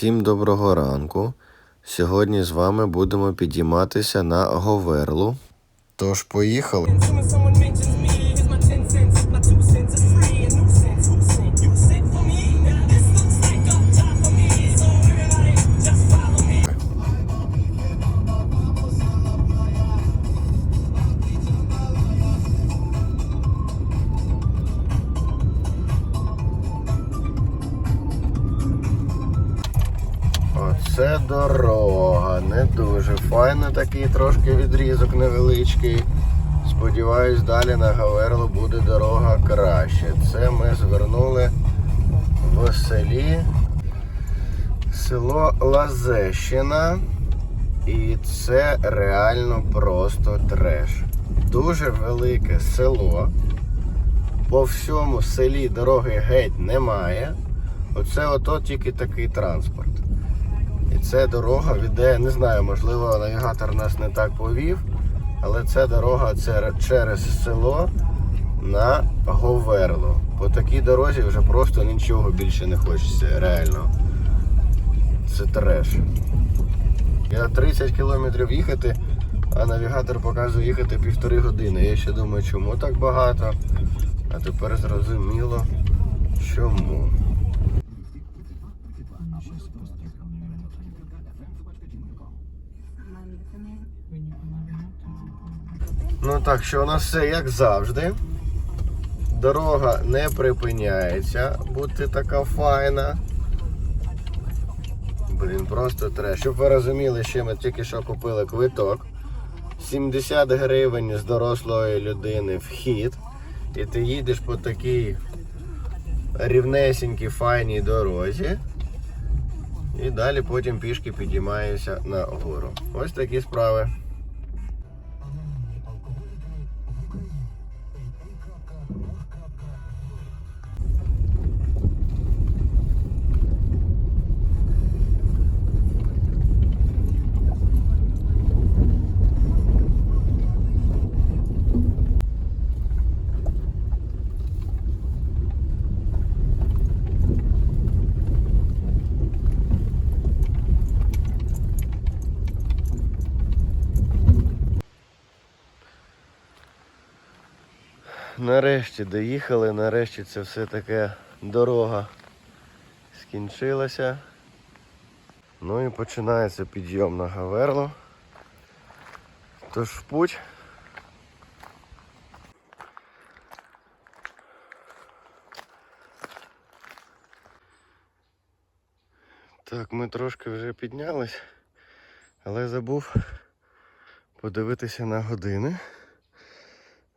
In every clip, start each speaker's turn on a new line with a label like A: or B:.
A: Всім доброго ранку. Сьогодні з вами будемо підійматися на Говерлу. Тож поїхали. Дорога, не дуже файна, такий трошки відрізок невеличкий. Сподіваюсь, далі на Говерлу буде дорога краще. Це ми звернули в селі село Лазещина. І це реально просто треш. Дуже велике село. По всьому селі дороги геть немає. Оце ото тільки такий транспорт. І це дорога веде, не знаю, можливо, навігатор нас не так повів, але це дорога через село на Говерло. По такій дорозі вже просто нічого більше не хочеться, реально. Це треш. Я 30 кілометрів їхати, а навігатор показує їхати півтори години. Я ще думаю, чому так багато. А тепер зрозуміло, чому. Ну так що у нас все як завжди. Дорога не припиняється бути така файна. Блін, просто треш. Щоб ви розуміли, що ми тільки що купили квиток. 70 гривень з дорослої людини вхід. І ти їдеш по такій рівнесенькій файній дорозі. І далі потім пішки підіймаєшся на гору. Ось такі справи. Нарешті доїхали, нарешті це все таке дорога скінчилася. Ну і починається підйом на Гаверло. Тож в путь. Так, ми трошки вже піднялись, але забув подивитися на години.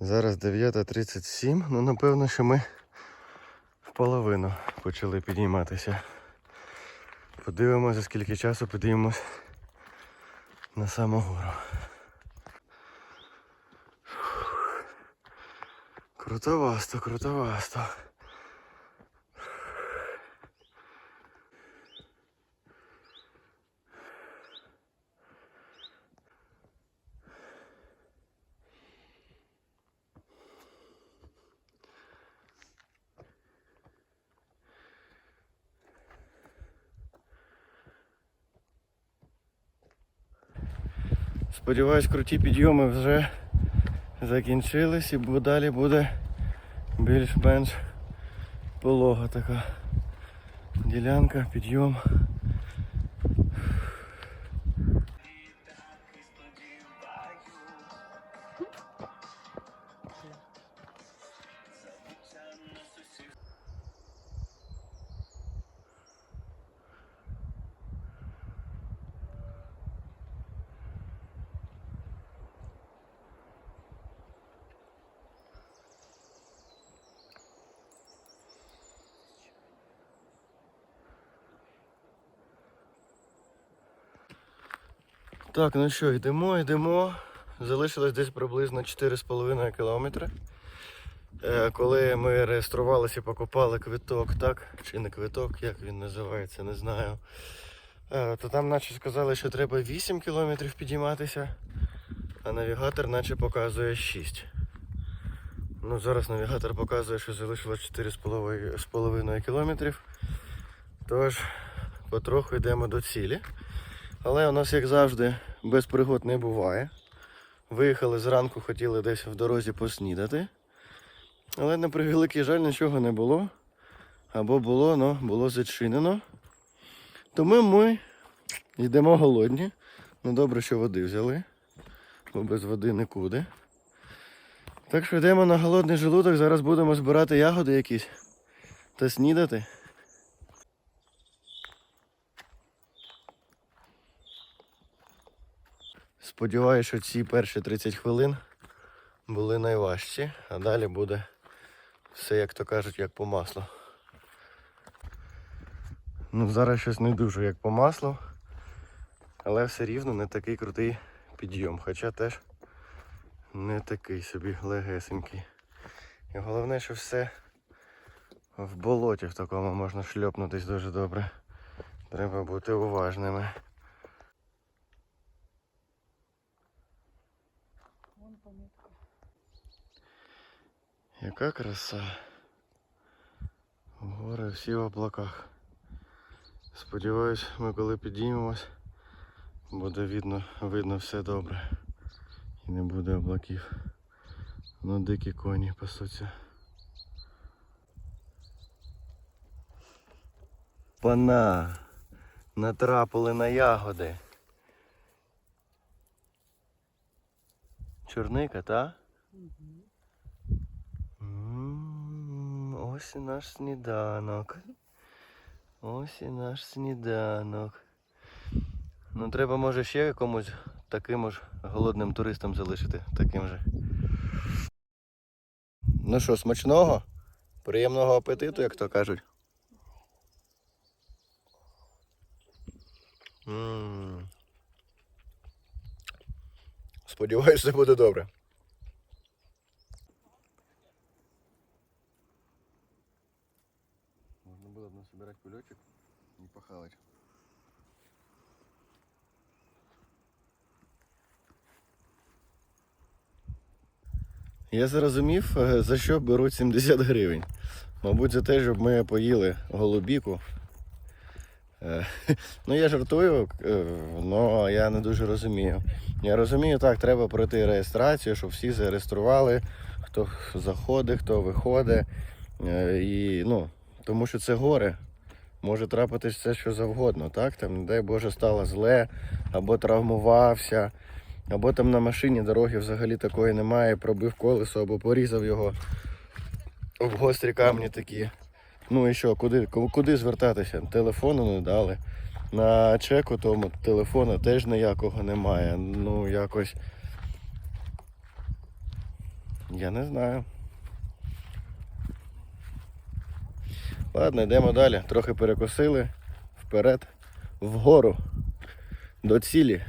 A: Зараз 9.37, ну напевно, що ми в половину почали підійматися. Подивимося, скільки часу підіймемось на саму гору. Крутовасто, крутовасто. Сподіваюсь, круті підйоми вже закінчились і далі буде більш-менш полога така ділянка, підйом. Так, ну що, йдемо, йдемо. Залишилось десь приблизно 4,5 кілометри. Е, Коли ми реєструвалися, і покупали квиток, так? Чи не квиток, як він називається, не знаю. Е, То там наче сказали, що треба 8 кілометрів підійматися, а навігатор наче показує 6. Ну, зараз навігатор показує, що залишилось 4,5 кілометрів. Тож, потроху йдемо до цілі. Але у нас, як завжди, без пригод не буває. Виїхали зранку, хотіли десь в дорозі поснідати. Але на превеликий жаль нічого не було. Або було, але було зачинено. Тому ми йдемо голодні. Ну добре, що води взяли, бо без води нікуди. Так що йдемо на голодний желудок, зараз будемо збирати ягоди якісь та снідати. Сподіваюсь, що ці перші 30 хвилин були найважчі, а далі буде все, як то кажуть, як по маслу. Ну, зараз щось не дуже як по маслу, але все рівно не такий крутий підйом, хоча теж не такий собі легесенький. І головне, що все в болоті в такому можна шльопнутись дуже добре. Треба бути уважними. Яка краса. Гори всі в облаках. Сподіваюсь, ми коли підіймемось, буде видно, видно все добре. І не буде облаків. Ну дикі коні пасуться. Пана. Натрапили на ягоди. Чорника, та? М, Ось і наш сніданок. Ось і наш сніданок. Ну треба може ще якомусь таким ж голодним туристам залишити. Таким же. Ну що, смачного? Приємного апетиту, як то кажуть. М. Сподіваюсь, все буде добре. Можно было бы насобирать кулечек и похавать. Я зрозумів, е, за що беруть 70 гривень. Мабуть, за те, щоб ми поїли голубіку. Е, Ну, я жартую, але я не дуже розумію. Я розумію, так, треба пройти реєстрацію, щоб всі зареєстрували, хто заходить, хто виходить. Е, І, ну, тому що це гори. Може трапитись все, що завгодно, так? Там, не дай Боже, стало зле, або травмувався, або там на машині дороги взагалі такої немає, пробив колесо, або порізав його в гострі камні такі. Ну і що, куди, куди звертатися? Телефону не дали. На чеку тому телефону теж ніякого немає. Ну якось. Я не знаю. Ладно, йдемо далі. Трохи перекусили. Вперед. Вгору. До цілі.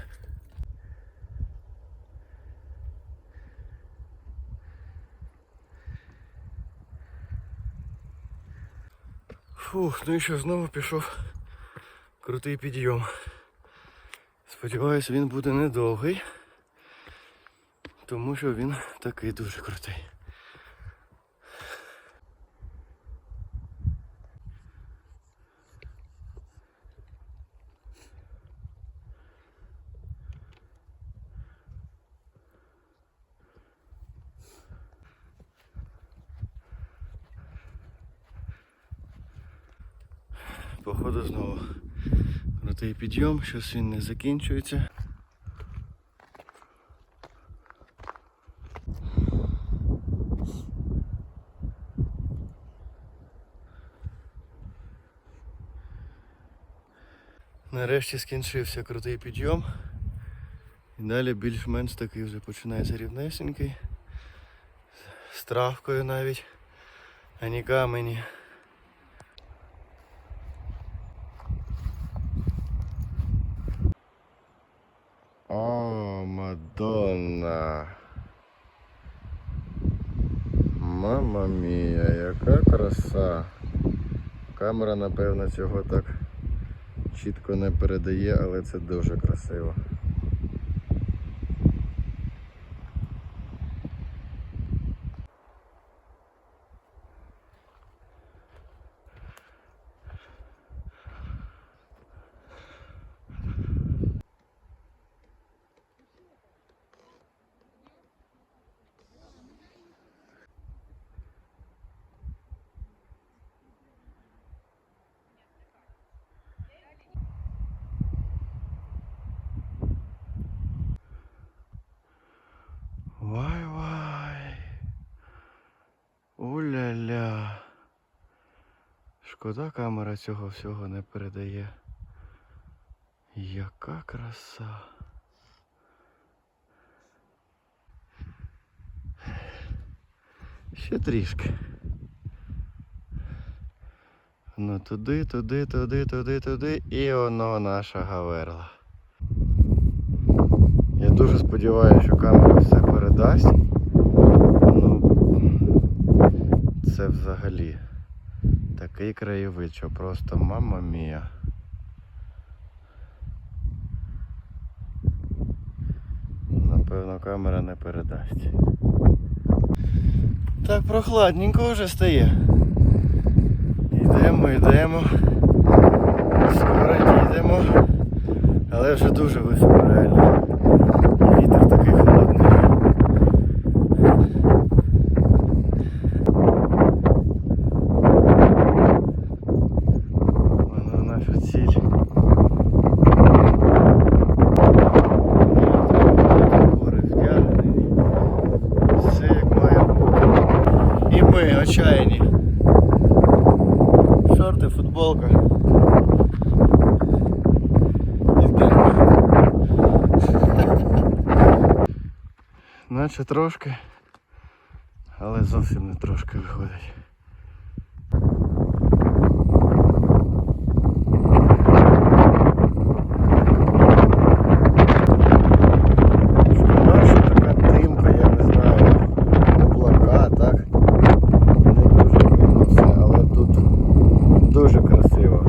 A: Фух, ну і що, знову пішов крутий підйом. Сподіваюсь, він буде недовгий, тому що він такий дуже крутий. Походу знову крутий підйом, щось він не закінчується. Нарешті скінчився крутий підйом. І далі більш-менш такий вже починається рівнесенький. З травкою навіть, а не камені. О, Мадонна. Мама мія, яка краса. Камера, напевно, цього так чітко не передає, але це дуже красиво. Шкода, камера цього всього не передає. Яка краса. Ще трішки. Ну туди, туди, туди, туди, туди і воно наша гаверла. Я дуже сподіваюся, що камера все передасть. Ну, це взагалі такий краєвид, що просто мама мія. Напевно, камера не передасть. Так прохладненько вже стає. Йдемо, йдемо. Скоро дійдемо. Але вже дуже високо реально. І Вітер такий холодний. Вона наша ціль. Гори втягнені. Все як має бути. І ми отчаяні. Шорти, футболка. Йдемо. Наче трошки, але зовсім не трошки виходить. Шкода, що така димка, я не знаю, облака, так? Не дуже видно все, але тут дуже красиво.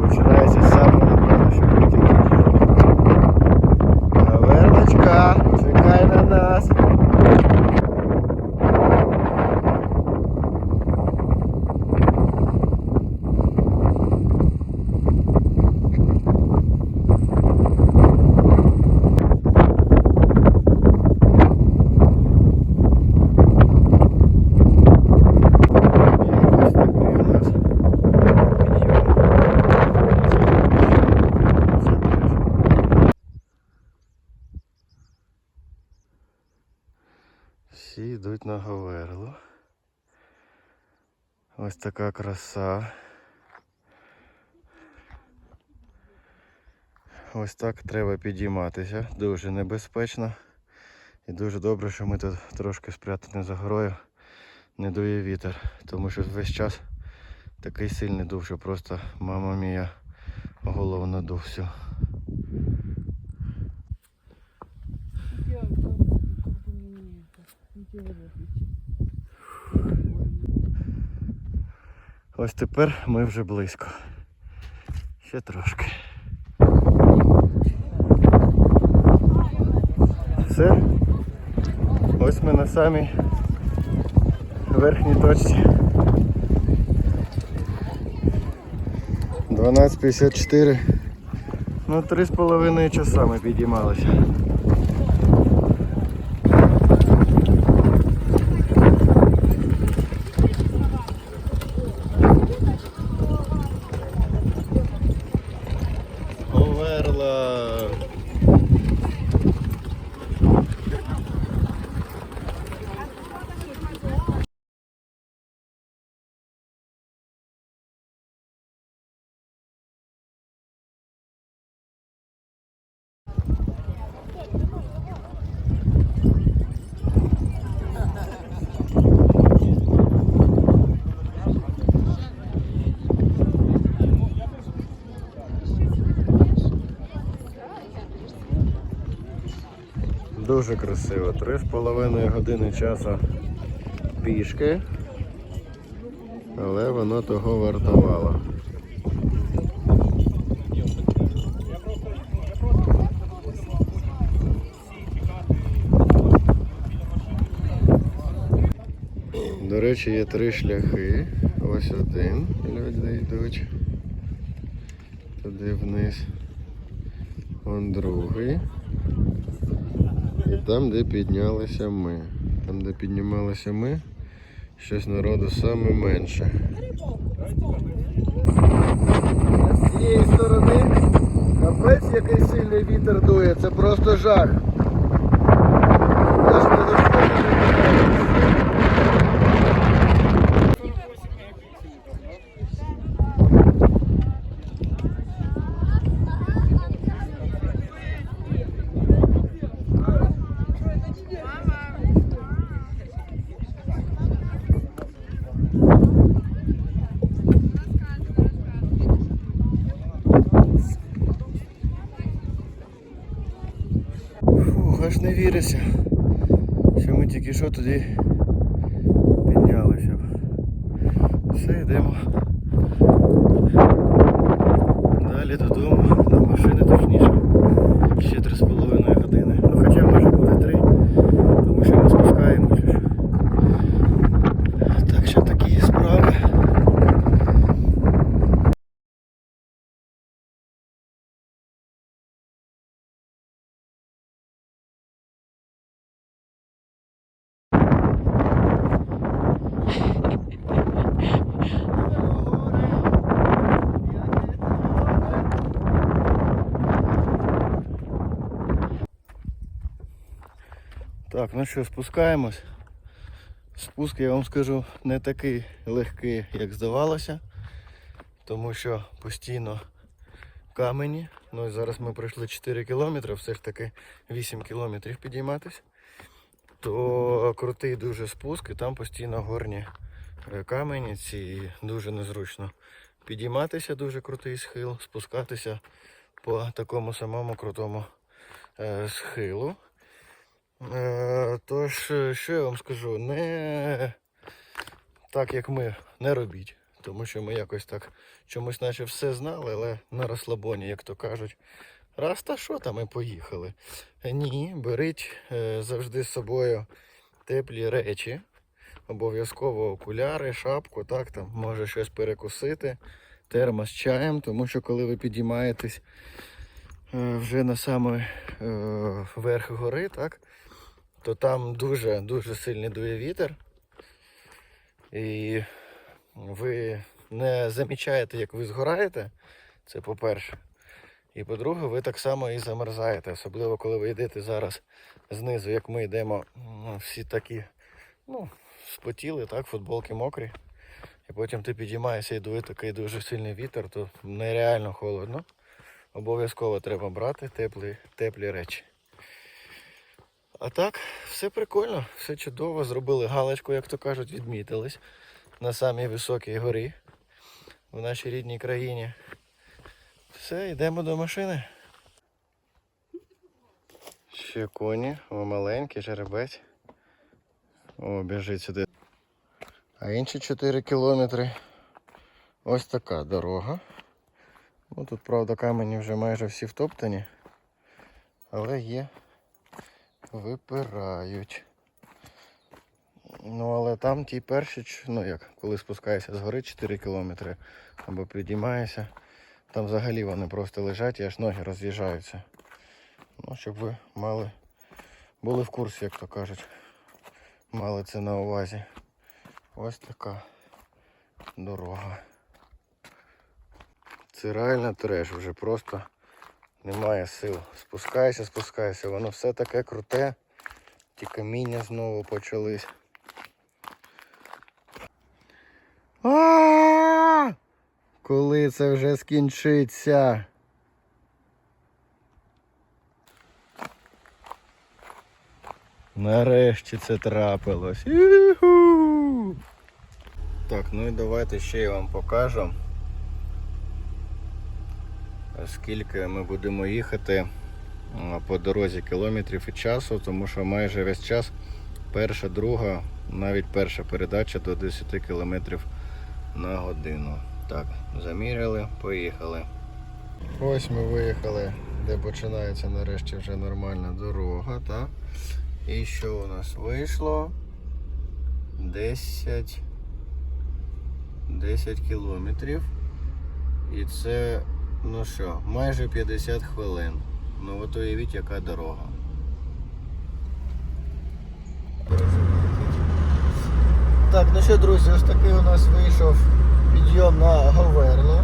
A: Починається саме напевно, що крутити. Гаверночка, чекай на нас. І ось такий у нас підйом. Всі йдуть на Говерлу. Ось така краса. Ось так треба підійматися. Дуже небезпечно. І дуже добре, що ми тут трошки спрятані за горою. Не дує вітер. Тому що весь час такий сильний дув, що просто мама мія голову надув всю. Ось тепер ми вже близько. Ще трошки. Все. Ось ми на самій верхній точці. 12.54. Ну, три з половиною часа ми підіймалися. Дуже красиво. Три з половиною години часу пішки. Але воно того вартувало. До речі, є три шляхи. Ось один. Люди йдуть. Туди вниз. Он другий. І там, де піднялися ми. Там, де піднімалися ми, щось народу саме менше. З цієї сторони капець який сильний вітер дує, це просто жах. Аж не доходить. Фух, аж що ми тільки що туди піднялися. Все, йдемо. Далі додому, до машини точніше. Ще три з половиною години. Ну хоча може буде три, тому що ми спускаємося. ж. Так що такі справи. Так, ну що, спускаємось. Спуск, я вам скажу, не такий легкий, як здавалося, тому що постійно камені. Ну і зараз ми пройшли 4 кілометри, все ж таки 8 кілометрів підійматись. То крутий дуже спуск, і там постійно горні е, камені, ці і дуже незручно підійматися, дуже крутий схил, спускатися по такому самому крутому е, схилу. Е, Тож, що я вам скажу, не так як ми не робіть, тому що ми якось так чомусь наче все знали, але на розслабоні, як то кажуть. Раз та що там і поїхали. Ні, беріть е, завжди з собою теплі речі. Обов'язково окуляри, шапку, так там може щось перекусити, термос з чаєм, тому що коли ви підіймаєтесь е, вже на саме верх гори, так, то там дуже дуже сильний дує вітер. І ви не замічаєте, як ви згораєте. Це по-перше. І по-друге, ви так само і замерзаєте, особливо коли ви йдете зараз знизу, як ми йдемо, всі такі, ну, спотіли, так, футболки мокрі. І потім ти підіймаєшся і дує такий дуже сильний вітер, то нереально холодно. Обов'язково треба брати теплі, теплі речі. А так, все прикольно, все чудово. Зробили галочку, як то кажуть, відмітились на самій високій горі в нашій рідній країні. Все, йдемо до машини. Ще коні, о, маленький жеребець. О, біжить сюди. А інші 4 кілометри. Ось така дорога. Ну, тут, правда, камені вже майже всі втоптані. Але є випирають. Ну, але там ті перші, ну як, коли спускаєшся з гори 4 кілометри або підіймаєшся, там взагалі вони просто лежать і аж ноги роз'їжджаються. Ну, щоб ви мали, були в курсі, як то кажуть. Мали це на увазі. Ось така дорога. Це реально треш, вже просто немає сил. Спускайся, спускайся, воно все таке круте. Ті каміння знову почались. А! Коли це вже скінчиться? Нарешті це трапилось. Так, ну і давайте ще я вам покажу. Скільки ми будемо їхати по дорозі кілометрів і часу, тому що майже весь час перша, друга, навіть перша передача до 10 кілометрів на годину. Так, заміряли, поїхали. Ось ми виїхали, де починається нарешті вже нормальна дорога, так? І що у нас вийшло? 10 10 кілометрів. І це, Ну що, майже 50 хвилин. Ну от уявіть, яка дорога. Так, ну що, друзі, ось такий у нас вийшов підйом на Говерну.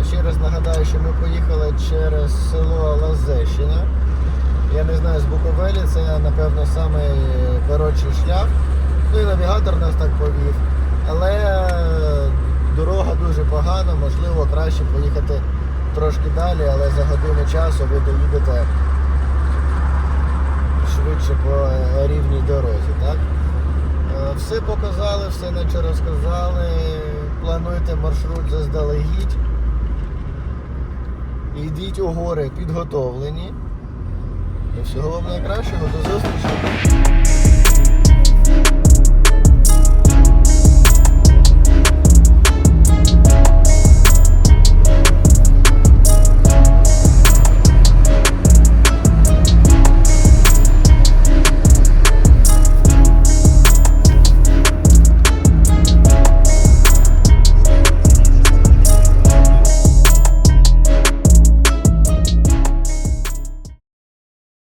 A: Е, ще раз нагадаю, що ми поїхали через село Лазещина. Я не знаю, з Буковелі це, напевно, самий е, шлях. Ну і навігатор нас так повів. Але е, дорога дуже погана, можливо, краще поїхати трошки далі, але за годину часу ви доїдете швидше по е, рівній дорозі. Так? Е, Все показали, все наче розказали. Плануйте маршрут заздалегідь. Йдіть у гори підготовлені. І всього вам найкращого, до зустрічі!